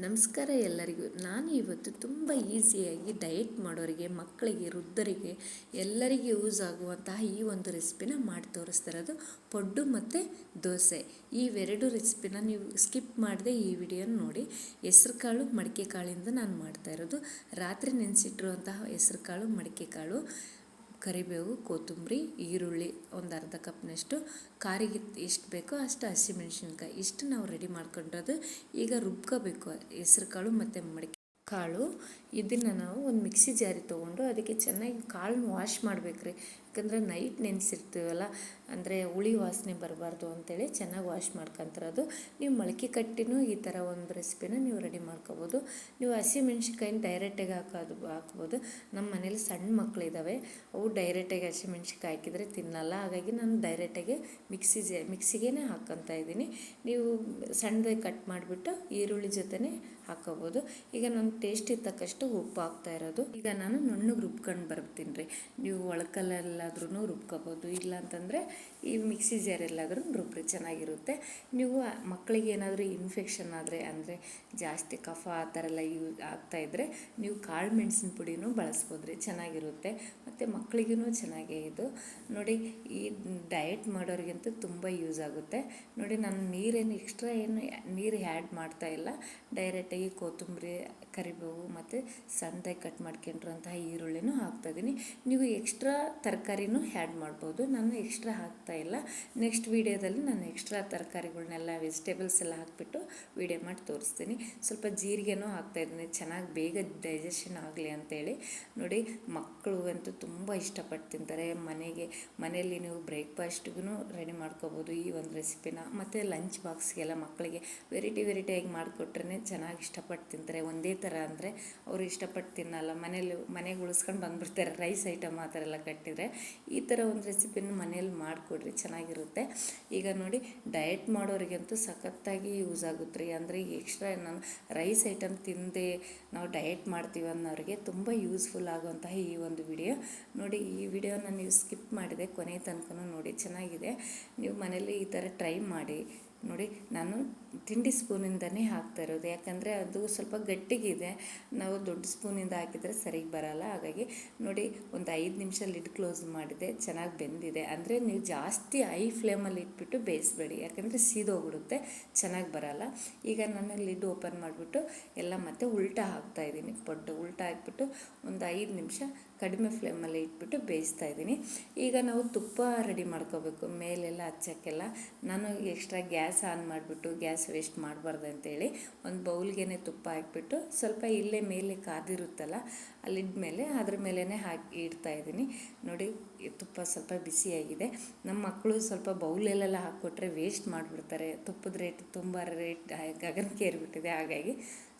ನಮಸ್ಕಾರ ಎಲ್ಲರಿಗೂ. ನಾನು ಇವತ್ತು ತುಂಬ ಈಸಿಯಾಗಿ ಡಯಟ್ ಮಾಡೋರಿಗೆ, ಮಕ್ಕಳಿಗೆ, ವೃದ್ಧರಿಗೆ, ಎಲ್ಲರಿಗೆ ಯೂಸ್ ಆಗುವಂತಹ ಈ ಒಂದು ರೆಸಿಪಿನ ಮಾಡಿ ತೋರಿಸ್ತಾ ಇರೋದು ಪಡ್ಡು ಮತ್ತು ದೋಸೆ. ಇವೆರಡು ರೆಸಿಪಿನ ನೀವು ಸ್ಕಿಪ್ ಮಾಡದೆ ಈ ವಿಡಿಯೋನ ನೋಡಿ. ಹೆಸ್ರು ಕಾಳು ಮಡಿಕೆ ಕಾಳಿಂದ ನಾನು ಮಾಡ್ತಾ ಇರೋದು. ರಾತ್ರಿ ನೆನೆಸಿಟ್ಟಿರುವಂತಹ ಹೆಸ್ರು ಕಾಳು ಮಡಿಕೆ ಕಾಳು. ಕರಿಬೇವು, ಕೊತ್ತಂಬರಿ, ಈರುಳ್ಳಿ ಒಂದು ಅರ್ಧ ಕಪ್ನಷ್ಟು. ಖಾರಿಗೆ ಎಷ್ಟು ಬೇಕೋ ಅಷ್ಟು ಹಸಿಮೆಣ್ಸಿನ್ಕಾಯಿ. ಇಷ್ಟು ನಾವು ರೆಡಿ ಮಾಡ್ಕೊಂಡಿರೋದು ಈಗ ರುಬ್ಕೋಬೇಕು ಹೆಸ್ರು ಕಾಳು ಮತ್ತು ಮಡಿಕೆ ಕಾಳು. ಇದನ್ನು ನಾವು ಒಂದು ಮಿಕ್ಸಿ ಜಾರಿ ತೊಗೊಂಡು ಅದಕ್ಕೆ ಚೆನ್ನಾಗಿ ಕಾಳನ್ನ ವಾಶ್ ಮಾಡ್ಬೇಕ್ರಿ. ಯಾಕಂದರೆ ನೈಟ್ ನೆನೆಸಿರ್ತೀವಲ್ಲ, ಅಂದರೆ ಹುಳಿ ವಾಸನೆ ಬರಬಾರ್ದು ಅಂತೇಳಿ ಚೆನ್ನಾಗಿ ವಾಶ್ ಮಾಡ್ಕೊಂತಿರೋದು. ನೀವು ಮೊಳಕೆ ಕಟ್ಟಿನೂ ಈ ಥರ ಒಂದು ರೆಸಿಪಿನ ನೀವು ರೆಡಿ ಮಾಡ್ಕೋಬೋದು. ನೀವು ಹಸಿ ಮೆಣ್ಸಿನ್ಕಾಯಿನ ಡೈರೆಕ್ಟಾಗಿ ಹಾಕೋದು, ಹಾಕ್ಬೋದು. ನಮ್ಮ ಮನೇಲಿ ಸಣ್ಣ ಮಕ್ಕಳಿದ್ದಾವೆ ಅವು ಡೈರೆಕ್ಟಾಗಿ ಹಸಿ ಮೆಣಸಿನ್ಕಾಯಿ ಹಾಕಿದರೆ ತಿನ್ನಲ್ಲ. ಹಾಗಾಗಿ ನಾನು ಡೈರೆಕ್ಟಾಗಿ ಮಿಕ್ಸಿ ಮಿಕ್ಸಿಗೇ ಹಾಕ್ಕೊತಾ ಇದ್ದೀನಿ. ನೀವು ಸಣ್ಣದಾಗಿ ಕಟ್ ಮಾಡಿಬಿಟ್ಟು ಈರುಳ್ಳಿ ಜೊತೆನೇ ಹಾಕೋಬೋದು. ಈಗ ನಾನು ಟೇಸ್ಟಿಗೆ ತಕ್ಕಷ್ಟು ಉಪ್ಪು ಹಾಕ್ತಾ ಇರೋದು. ಈಗ ನಾನು ನುಣ್ಣಗೆ ರುಬ್ಕೊಂಡು ಬರ್ತೀನಿ ರೀ. ನೀವು ಒಳಕಲ್ಲೆಲ್ಲಾದ್ರೂ ರುಬ್ಕೋಬೋದು. ಇಲ್ಲ ಅಂತಂದರೆ ಈ ಮಿಕ್ಸಿ ಜಾರಲ್ಲಾದ್ರೂ ರುಬ್ಬರೆ ಚೆನ್ನಾಗಿರುತ್ತೆ. ನೀವು ಮಕ್ಕಳಿಗೆ ಏನಾದರೂ ಇನ್ಫೆಕ್ಷನ್ ಆದರೆ, ಅಂದರೆ ಜಾಸ್ತಿ ಕಫ ಆ ಥರ ಎಲ್ಲ ಯೂಸ್ ಆಗ್ತಾಯಿದ್ರೆ ನೀವು ಕಾಳು ಮೆಣಸಿನ ಪುಡಿನೂ ಬಳಸ್ಬೋದ್ರಿ, ಚೆನ್ನಾಗಿರುತ್ತೆ. ಮತ್ತು ಮಕ್ಕಳಿಗೂ ಚೆನ್ನಾಗೇ ಇದು. ನೋಡಿ, ಈ ಡಯಟ್ ಮಾಡೋರಿಗಂತೂ ತುಂಬ ಯೂಸ್ ಆಗುತ್ತೆ. ನೋಡಿ, ನಾನು ನೀರೇನು ಎಕ್ಸ್ಟ್ರಾ ಏನು ನೀರು ಆ್ಯಡ್ ಮಾಡ್ತಾ ಇಲ್ಲ. ಡೈರೆಕ್ಟಾಗಿ ಕೊತ್ತಂಬರಿ, ಕರಿಬೇವು ಮತ್ತು ಸಣ್ಣದಾಗಿ ಕಟ್ ಮಾಡ್ಕೊಂಡಿರೋಂತಹ ಈರುಳ್ಳಿನೂ ಹಾಕ್ತಾಯಿದ್ದೀನಿ ನೀವು ಎಕ್ಸ್ಟ್ರಾ ತರಕಾರಿನೂ ಆ್ಯಡ್ ಮಾಡ್ಬೋದು. ನಾನು ಎಕ್ಸ್ಟ್ರಾ ಹಾಕ್ತಾ ಇಲ್ಲ. ನೆಕ್ಸ್ಟ್ ವೀಡಿಯೋದಲ್ಲಿ ನಾನು ಎಕ್ಸ್ಟ್ರಾ ತರಕಾರಿಗಳನ್ನೆಲ್ಲ ವೆಜಿಟೇಬಲ್ಸ್ ಎಲ್ಲ ಹಾಕಿಬಿಟ್ಟು ವೀಡಿಯೋ ಮಾಡಿ ತೋರಿಸ್ತೀನಿ. ಸ್ವಲ್ಪ ಜೀರಿಗೆನೂ ಹಾಕ್ತಾಯಿದ್ದೀನಿ ಚೆನ್ನಾಗಿ ಬೇಗ ಡೈಜೆಷನ್ ಆಗಲಿ ಅಂತೇಳಿ. ನೋಡಿ ಮಕ್ಕಳು ಅಂತೂ ತುಂಬ ಇಷ್ಟಪಟ್ಟು ತಿಂತಾರೆ. ಮನೆಗೆ, ಮನೆಯಲ್ಲಿ ನೀವು ಬ್ರೇಕ್ಫಾಸ್ಟ್ಗೂ ರೆಡಿ ಮಾಡ್ಕೋಬೋದು ಈ ಒಂದು ರೆಸಿಪಿನ ಮತ್ತು ಲಂಚ್ ಬಾಕ್ಸ್ಗೆಲ್ಲ ಮಕ್ಕಳಿಗೆ ವೆರೈಟಿ ವೆರೈಟಿಯಾಗಿ ಮಾಡಿಕೊಟ್ರೆ ಚೆನ್ನಾಗಿ ಇಷ್ಟಪಟ್ಟು ತಿಂತಾರೆ. ಒಂದೇ ಥರ ಅಂದರೆ ಅವರು ಇಷ್ಟಪಟ್ಟು ತಿನ್ನಲ್ಲ. ಮನೇಲಿ ಮನೆಗೆ ಉಳಿಸ್ಕೊಂಡು ಬಂದುಬಿಡ್ತಾರೆ. ರೈಸ್ ಐಟಮ್ ಆ ಥರ ಎಲ್ಲ ಕಟ್ಟಿದರೆ. ಈ ಥರ ಒಂದು ರೆಸಿಪಿನ ಮನೇಲಿ ಮಾಡಿಕೊಡ್ರಿ, ಚೆನ್ನಾಗಿರುತ್ತೆ. ಈಗ ನೋಡಿ ಡಯಟ್ ಮಾಡೋರಿಗಂತೂ ಸಖತ್ತಾಗಿ ಯೂಸ್ ಆಗುತ್ತೆ ರೀ. ಅಂದರೆ ಎಕ್ಸ್ಟ್ರಾ ನಾನು ರೈಸ್ ಐಟಮ್ ತಿಂದೆ ನಾವು ಡಯಟ್ ಮಾಡ್ತೀವಿ ಅನ್ನೋರಿಗೆ ತುಂಬ ಯೂಸ್ಫುಲ್ ಆಗುವಂತಹ ಈ ಒಂದು ವಿಡಿಯೋ ನೋಡಿ, ಈ ವಿಡಿಯೋನ ನೀವು ಸ್ಕಿಪ್ ಮಾಡಿದೆ, ಕೊನೆ ತನಕ ನೋಡಿ, ಚೆನ್ನಾಗಿದೆ. ನೀವು ಮನೇಲಿ ಈ ಥರ ಟ್ರೈ ಮಾಡಿ. ನೋಡಿ, ನಾನು ತಿಂಡಿ ಸ್ಪೂನಿಂದನೇ ಹಾಕ್ತಾ ಇರೋದು. ಯಾಕಂದರೆ ಅದು ಸ್ವಲ್ಪ ಗಟ್ಟಿಗಿದೆ. ನಾವು ದೊಡ್ಡ ಸ್ಪೂನಿಂದ ಹಾಕಿದರೆ ಸರಿಗೆ ಬರಲ್ಲ. ಹಾಗಾಗಿ ನೋಡಿ, ಒಂದು ಐದು ನಿಮಿಷ ಲಿಡ್ ಕ್ಲೋಸ್ ಮಾಡಿದೆ. ಚೆನ್ನಾಗಿ ಬೆಂದಿದೆ. ಅಂದರೆ ನೀವು ಜಾಸ್ತಿ ಐ ಫ್ಲೇಮಲ್ಲಿ ಇಟ್ಬಿಟ್ಟು ಬೇಯಿಸ್ಬೇಡಿ. ಯಾಕಂದರೆ ಸೀದೋಗ್ಬಿಡುತ್ತೆ. ಚೆನ್ನಾಗಿ ಬರಲ್ಲ. ಈಗ ನಾನು ಲಿಡ್ ಓಪನ್ ಮಾಡಿಬಿಟ್ಟು ಎಲ್ಲ ಮತ್ತೆ ಉಲ್ಟಾ ಹಾಕ್ತಾಯಿದ್ದೀನಿ ಪಡ್ಡು ಉಲ್ಟಾ ಹಾಕ್ಬಿಟ್ಟು ಒಂದು ಐದು ನಿಮಿಷ ಕಡಿಮೆ ಫ್ಲೇಮಲ್ಲಿ ಇಟ್ಬಿಟ್ಟು ಬೇಯಿಸ್ತಾ ಇದ್ದೀನಿ. ಈಗ ನಾವು ತುಪ್ಪ ರೆಡಿ ಮಾಡ್ಕೋಬೇಕು. ಮೇಲೆಲ್ಲ ಹಚ್ಚೋಕ್ಕೆಲ್ಲ ನಾನು ಎಕ್ಸ್ಟ್ರಾ ಗ್ಯಾಸ್ ಆನ್ ಮಾಡಿಬಿಟ್ಟು ಗ್ಯಾಸ್ ವೇಸ್ಟ್ ಮಾಡಬಾರ್ದು ಅಂತೇಳಿ ಒಂದು ಬೌಲ್ಗೆ ತುಪ್ಪ ಹಾಕ್ಬಿಟ್ಟು ಸ್ವಲ್ಪ ಇಲ್ಲೇ ಮೇಲೆ ಕಾದಿರುತ್ತಲ್ಲ ಅಲ್ಲಿದ್ದ ಮೇಲೆ ಅದ್ರ ಮೇಲೇ ಹಾಕಿ ಇಡ್ತಾ ಇದ್ದೀನಿ. ನೋಡಿ ತುಪ್ಪ ಸ್ವಲ್ಪ ಬಿಸಿಯಾಗಿದೆ ನಮ್ಮ ಮಕ್ಕಳು ಸ್ವಲ್ಪ ಬೌಲಲ್ಲೆಲ್ಲ ಹಾಕ್ಕೊಟ್ರೆ ವೇಸ್ಟ್ ಮಾಡಿಬಿಡ್ತಾರೆ. ತುಪ್ಪದ ರೇಟ್ ತುಂಬ ರೇಟ್ ಗಗನಕ್ಕೆ ಏರಿಬಿಟ್ಟಿದೆ ಹಾಗಾಗಿ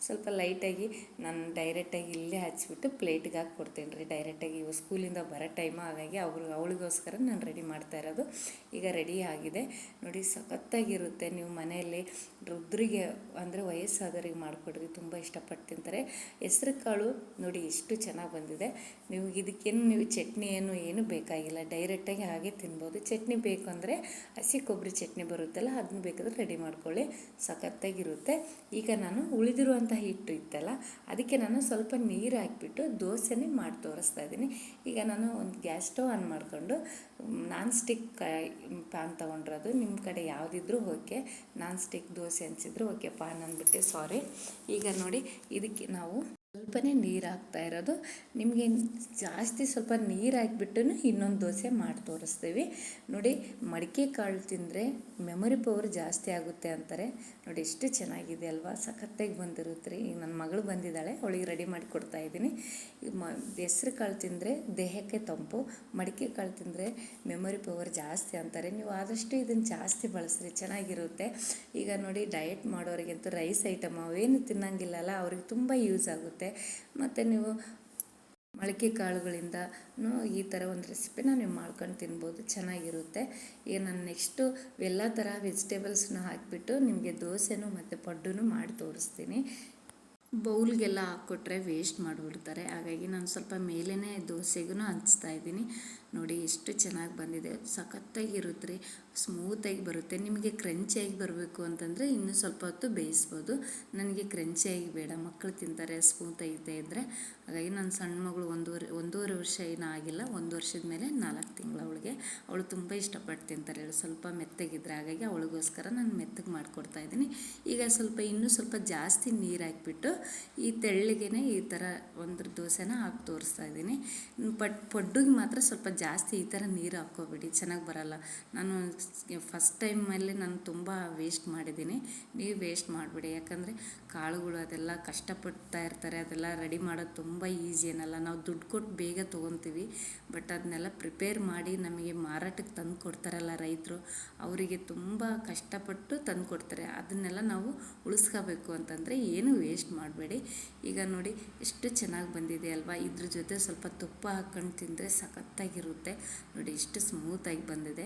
ಸ್ವಲ್ಪ ಲೈಟಾಗಿ ನಾನು ಡೈರೆಕ್ಟಾಗಿ ಇಲ್ಲೇ ಹಚ್ಬಿಟ್ಟು ಪ್ಲೇಟ್ಗೆ ಹಾಕಿ ಕೊಡ್ತೀನಿ ರೀ ಡೈರೆಕ್ಟಾಗಿ ಇವು ಸ್ಕೂಲಿಂದ ಬರೋ ಟೈಮು ಹಾಗಾಗಿ ಅವರು, ಅವಳಿಗೋಸ್ಕರ ನಾನು ರೆಡಿ ಮಾಡ್ತಾ ಇರೋದು. ಈಗ ರೆಡಿ ಆಗಿದೆ. ನೋಡಿ, ಸಖತ್ತಾಗಿರುತ್ತೆ. ನೀವು ಮನೆಯಲ್ಲಿ ರುದ್ರಿಗೆ, ಅಂದರೆ ವಯಸ್ಸಾದವರಿಗೆ ಮಾಡಿಕೊಡ್ರಿ. ತುಂಬ ಇಷ್ಟಪಟ್ಟು ತಿಂತಾರೆ. ಹೆಸ್ರು ಕಾಳು ನೋಡಿ, ಎಷ್ಟು ಚೆನ್ನಾಗಿ ಬಂದಿದೆ. ನೀವು ಇದಕ್ಕೇನು ನೀವು ಚಟ್ನಿ ಏನು ಏನು ಬೇಕಾಗಿಲ್ಲ. ಡೈರೆಕ್ಟಾಗಿ ಹಾಗೆ ತಿನ್ಬೋದು. ಚಟ್ನಿ ಬೇಕು ಅಂದರೆ ಹಸಿ ಕೊಬ್ಬರಿ ಚಟ್ನಿ ಬರುತ್ತಲ್ಲ, ಅದನ್ನ ಬೇಕಾದ್ರೆ ರೆಡಿ ಮಾಡ್ಕೊಳ್ಳಿ. ಸಖತ್ತಾಗಿರುತ್ತೆ. ಈಗ ನಾನು ಉಳಿದಿರುವಂಥ ಹಿಟ್ಟು ಇತ್ತಲ್ಲ, ಅದಕ್ಕೆ ನಾನು ಸ್ವಲ್ಪ ನೀರು ಹಾಕಿಬಿಟ್ಟು ದೋಸೆನೇ ಮಾಡಿ ತೋರಿಸ್ತಾ ಇದ್ದೀನಿ. ಈಗ ನಾನು ಒಂದು ಗ್ಯಾಸ್ ಸ್ಟವ್ ಆನ್ ಮಾಡಿಕೊಂಡು ನಾನ್ ಸ್ಟಿಕ್ ಪ್ಯಾನ್ ತೊಗೊಂಡಿರೋದು. ನಿಮ್ಮ ಕಡೆ ಯಾವುದಿದ್ರೂ ಓಕೆ. ನಾನ್ ಸ್ಟಿಕ್ ದೋಸೆ ಅನಿಸಿದ್ರು ಓಕೆ ಪಾನ್ ಅಂದ್ಬಿಟ್ಟೆ ಸಾರಿ ಈಗ ನೋಡಿ, ಇದಕ್ಕೆ ನಾವು ಸ್ವಲ್ಪನೇ ನೀರು ಹಾಕ್ತಾ ಇರೋದು. ನಿಮಗೆ ಜಾಸ್ತಿ ಸ್ವಲ್ಪ ನೀರು ಹಾಕಿಬಿಟ್ಟು ಇನ್ನೊಂದು ದೋಸೆ ಮಾಡಿ ತೋರಿಸ್ತೀವಿ. ನೋಡಿ, ಮಡಿಕೆ ಕಾಳು ತಿಂದರೆ ಮೆಮೊರಿ ಪವರ್ ಜಾಸ್ತಿ ಆಗುತ್ತೆ ಅಂತಾರೆ. ನೋಡಿ, ಎಷ್ಟು ಚೆನ್ನಾಗಿದೆ ಅಲ್ವಾ? ಸಖತ್ತಾಗಿ ಬಂದಿರುತ್ತೆ ರೀ. ಈಗ ನನ್ನ ಮಗಳು ಬಂದಿದ್ದಾಳೆ, ಅವಳಿಗೆ ರೆಡಿ ಮಾಡಿ ಕೊಡ್ತಾ ಇದ್ದೀನಿ. ಮ, ಹೆಸ್ರು ಕಾಳು ತಿಂದರೆ ದೇಹಕ್ಕೆ ತಂಪು, ಮಡಿಕೆ ಕಾಳು ತಿಂದರೆ ಮೆಮೊರಿ ಪವರ್ ಜಾಸ್ತಿ ಅಂತಾರೆ. ನೀವು ಆದಷ್ಟು ಇದನ್ನು ಜಾಸ್ತಿ ಬಳಸ್ರಿ, ಚೆನ್ನಾಗಿರುತ್ತೆ. ಈಗ ನೋಡಿ ಡಯಟ್ ಮಾಡೋರಿಗಂತೂ ರೈಸ್ ಐಟಮ್ ಅವೇನು ತಿನ್ನಂಗಿಲ್ಲಲ್ಲ, ಅವ್ರಿಗೆ ತುಂಬ ಯೂಸ್ ಆಗುತ್ತೆ. ಮತ್ತು ನೀವು ಮೊಳಕೆ ಕಾಳುಗಳಿಂದ ಈ ಥರ ಒಂದು ರೆಸಿಪಿನ ನೀವು ಮಾಡ್ಕೊಂಡು ತಿನ್ಬೋದು, ಚೆನ್ನಾಗಿರುತ್ತೆ. ಈಗ ನಾನು ನೆಕ್ಸ್ಟು ಎಲ್ಲ ಥರ ವೆಜಿಟೇಬಲ್ಸ್ನ ಹಾಕಿಬಿಟ್ಟು ನಿಮಗೆ ದೋಸೆನೂ ಮತ್ತು ಪಡ್ಡೂ ಮಾಡಿ ತೋರಿಸ್ತೀನಿ. ಬೌಲ್ಗೆಲ್ಲ ಹಾಕ್ಕೊಟ್ರೆ ವೇಸ್ಟ್ ಮಾಡಿಬಿಡ್ತಾರೆ. ಹಾಗಾಗಿ ನಾನು ಸ್ವಲ್ಪ ಮೇಲೇ ದೋಸೆಗೂ ಹಂಚ್ತಾ ಇದ್ದೀನಿ. ನೋಡಿ ಎಷ್ಟು ಚೆನ್ನಾಗಿ ಬಂದಿದೆ. ಸಖತ್ತಾಗಿರುತ್ತೆ ರೀ ಸ್ಮೂತಾಗಿ ಬರುತ್ತೆ. ನಿಮಗೆ ಕ್ರಂಚಿಯಾಗಿ ಬರಬೇಕು ಅಂತಂದರೆ ಇನ್ನೂ ಸ್ವಲ್ಪ ಹೊತ್ತು ಬೇಯಿಸ್ಬೋದು. ನನಗೆ ಕ್ರಂಚಿಯಾಗಿ ಬೇಡ. ಮಕ್ಕಳು ತಿಂತಾರೆ ಸ್ಮೂತಾಗಿದೆ ಇದ್ದರೆ ಹಾಗಾಗಿ ನನ್ನ ಸಣ್ಣ ಮಗಳು ಒಂದೂವರೆ ಒಂದೂವರೆ ವರ್ಷ ಏನೂ ಆಗಿಲ್ಲ. ಒಂದು ವರ್ಷದ ಮೇಲೆ ನಾಲ್ಕು ತಿಂಗಳು ಅವಳಿಗೆ. ಅವಳು ತುಂಬ ಇಷ್ಟಪಟ್ಟು ತಿಂತಾರೆ ಸ್ವಲ್ಪ ಮೆತ್ತಗಿದ್ರೆ. ಹಾಗಾಗಿ ಅವಳಿಗೋಸ್ಕರ ನಾನು ಮೆತ್ತಗೆ ಮಾಡಿಕೊಡ್ತಾ ಇದ್ದೀನಿ. ಈಗ ಸ್ವಲ್ಪ, ಇನ್ನೂ ಸ್ವಲ್ಪ ಜಾಸ್ತಿ ನೀರು ಹಾಕಿಬಿಟ್ಟು ಈ ತೆಳ್ಳಗೆನೇ ಈ ಥರ ಒಂದು ದೋಸೆನ ಹಾಕಿ ತೋರಿಸ್ತಾ ಇದ್ದೀನಿ. ಪಟ್, ಪಡ್ಡುಗೆ ಮಾತ್ರ ಸ್ವಲ್ಪ ಜಾಸ್ತಿ ಈ ಥರ ನೀರು ಹಾಕ್ಕೋಬೇಡಿ, ಚೆನ್ನಾಗಿ ಬರಲ್ಲ. ನಾನು ಫಸ್ಟ್ ಟೈಮಲ್ಲಿ ನಾನು ತುಂಬ ವೇಸ್ಟ್ ಮಾಡಿದ್ದೀನಿ. ನೀವು ವೇಸ್ಟ್ ಮಾಡಬೇಡಿ, ಯಾಕಂದರೆ ಕಾಳುಗಳು ಅದೆಲ್ಲ ಕಷ್ಟಪಡ್ತಾ ಇರ್ತಾರೆ, ಅದೆಲ್ಲ ರೆಡಿ ಮಾಡೋದು ತುಂಬ ಈಸಿ ಏನಲ್ಲ. ನಾವು ದುಡ್ಡು ಕೊಟ್ಟು ಬೇಗ ತೊಗೊತೀವಿ ಬಟ್ ಅದನ್ನೆಲ್ಲ ಪ್ರಿಪೇರ್ ಮಾಡಿ ನಮಗೆ ಮಾರಾಟಕ್ಕೆ ತಂದು ಕೊಡ್ತಾರಲ್ಲ ರೈತರು, ಅವರಿಗೆ ತುಂಬ ಕಷ್ಟಪಟ್ಟು ತಂದು ಕೊಡ್ತಾರೆ. ಅದನ್ನೆಲ್ಲ ನಾವು ಉಳಿಸ್ಕೋಬೇಕು ಅಂತಂದರೆ ಏನು ವೇಸ್ಟ್ ಮಾಡಬೇಡಿ. ಈಗ ನೋಡಿ, ಎಷ್ಟು ಚೆನ್ನಾಗಿ ಬಂದಿದೆ ಅಲ್ವಾ? ಇದ್ರ ಜೊತೆ ಸ್ವಲ್ಪ ತುಪ್ಪ ಹಾಕ್ಕೊಂಡು ತಿಂದರೆ ಸಖತ್ತಾಗಿರುತ್ತೆ. ನೋಡಿ ಎಷ್ಟು ಸ್ಮೂತಾಗಿ ಬಂದಿದೆ.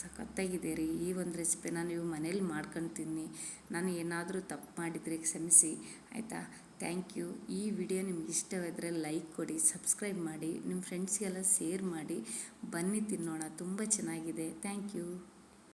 ಸಖತ್ತಾಗಿದೆ ರೀ. ಈ ಒಂದು ರೆಸಿಪಿನ ನೀವು ಮನೇಲಿ ಮಾಡ್ಕೊಂಡು ತಿನ್ನಿ. ನಾನು ಏನಾದರೂ ತಪ್ಪು ಮಾಡಿದರೆ ಕ್ಷಮಿಸಿ. ಆಯಿತಾ? ಥ್ಯಾಂಕ್ ಯು ಈ ವಿಡಿಯೋ ನಿಮ್ಗೆ ಇಷ್ಟವಾದರೆ ಲೈಕ್ ಕೊಡಿ ಸಬ್ಸ್ಕ್ರೈಬ್ ಮಾಡಿ ನಿಮ್ಮ ಫ್ರೆಂಡ್ಸ್ಗೆಲ್ಲ ಶೇರ್ ಮಾಡಿ. ಬನ್ನಿ ತಿನ್ನೋಣ. ತುಂಬ ಚೆನ್ನಾಗಿದೆ. Thank you